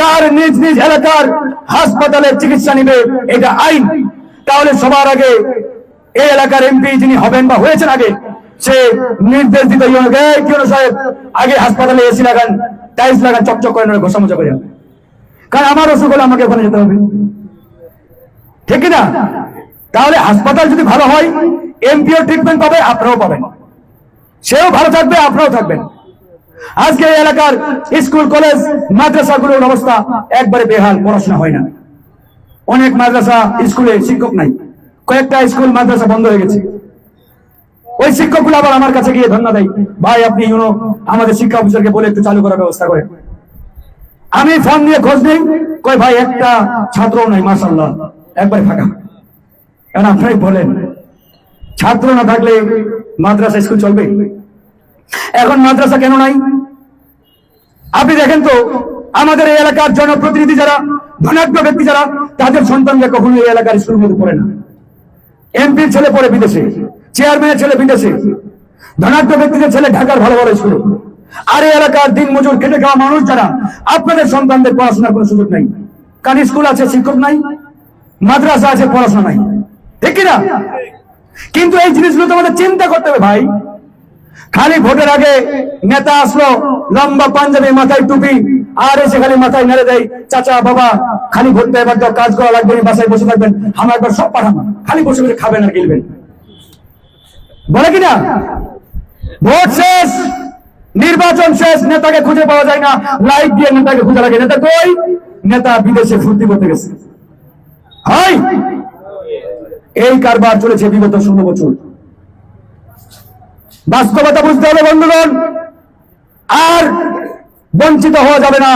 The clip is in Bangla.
তার নিজ নিজ এলাকার হাসপাতালে চিকিৎসা নিবে, এটা আইন। তাহলে সবার আগে এই এলাকার এমপি যিনি হবেন বা হয়েছেন আগে, সে নির্দেশ দিতে সাহেব? আগে হাসপাতালে এসি লাগান, টাইলস লাগান, চকচক করে ঘষা মোজা করে। কারণ আমার অসুখ হলে আমাকে ওখানে যেতে হবে। ঠিক না? তাহলে হাসপাতাল যদি ভালো হয়, এমপিও ট্রিটমেন্ট পাবে, আপনারাও পাবেন। সেও ভালো থাকবে, আপনারাও থাকবেন। আজকে এই এলাকার স্কুল, কলেজ, মাদ্রাসাগুলোর অবস্থা একবারে বেহাল, পড়াশোনা হয় না। অনেক মাদ্রাসা স্কুলে শিক্ষক নাই। কয়েকটা স্কুল, মাদ্রাসা বন্ধ হয়ে গেছে। ওই শিক্ষকগুলো আবার আমার কাছে গিয়ে ধন্যবাদ দেয়, ভাই, আপনি ইউনো আমাদের শিক্ষা অফিসারকে বলে একটু চালু করার ব্যবস্থা করেন। আমি ফোন নিয়ে খোঁজ নেই কই ভাই, একটা ছাত্র নাই মাসাল্লাহ একবারে ফাঁকা। এখন আপনারাই বলেন, ছাত্র না থাকলে মাদ্রাসা স্কুল চলবে? এখন মাদ্রাসা কেন নাই? আপনি দেখেন তো, আমাদের এই এলাকার জনপ্রতিনিধি যারা, ধনাঢ্য ব্যক্তি যারা, তাদের সন্তানরা কখনো এই এলাকার স্কুলের মধ্যে পড়ে না। এমপির ছেলে পড়ে বিদেশে, চেয়ারম্যানের ছেলে বিদেশে, ধনাঢ্য ব্যক্তিদের ছেলে ঢাকার ভালো ভালো স্কুলে। আর এই এলাকার দিন মজুর খেটে খাওয়া মানুষ যারা, আপনাদের সন্তানদের পড়াশোনার কোনো সুযোগ নাই। কারণ স্কুল আছে, শিক্ষক নাই, মাদ্রাসা আছে, পড়াশোনা নাই। ঠিক কিনা? কিন্তু এই জিনিসগুলো তো আমাদের চিন্তা করতে হবে ভাই। খালি ভোটের আগে নেতা আসলো, লম্বা পাঞ্জাবি, মাথায় টুপি, আর এসে খালি মাথায় নেড়ে দেয়, চাচা, বাবা, খালি ভোট এবার তো কাজ করা লাগবে বাসায় বসে থাকবেন, আমরা একবার সব পাঠাবো খালি বসে বসে খাবেন আর গিলবেন। বলে কিনা ভোট শেষ, নির্বাচন শেষ, নেতাকে খুঁজে পাওয়া যায় না। লাইট দিয়ে নেতাকে খুঁজে লাগে। নেতা কই? নেতা বিদেশে ফুর্তি করতে গেছে। এই কারবার চলেছে বিগত ষোলো বছর। বাস্তবতা বুঝতে হবে বন্ধুগণ। আর বঞ্চিত হওয়া যাবে না।